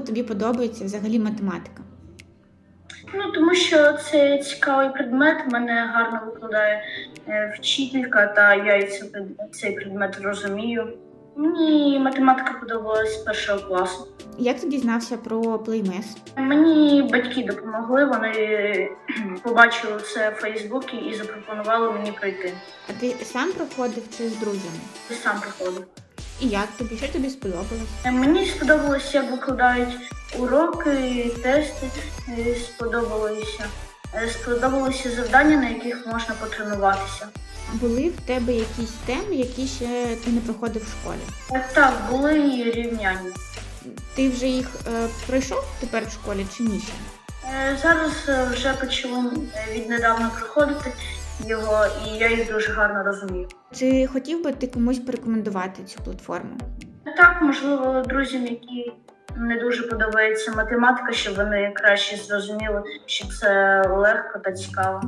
тобі подобається взагалі математика? Ну, тому що це цікавий предмет, мене гарно викладає е, вчителька, та я і цей предмет розумію. Мені математика подобалась з першого класу. Як ти дізнався про плеймес? Мені батьки допомогли, вони побачили це в Фейсбуці і запропонували мені пройти. А ти сам проходив чи з друзями? Я сам приходив. І як тобі? Що тобі сподобалось? Е, Мені сподобалося, як викладають уроки, тести. е, Сподобалося. Е, Сподобалося завдання, на яких можна потренуватися. Були в тебе якісь теми, які ще ти не проходив в школі? Е, Так, були і рівняння. Ти вже їх е, пройшов тепер в школі чи ні? Е, Зараз вже почали віднедавна проходити його, і я їх дуже гарно розумію. Чи хотів би ти комусь порекомендувати цю платформу? Так, можливо, друзям, які не дуже подобається математика, щоб вони краще зрозуміли, що це легко та цікаво.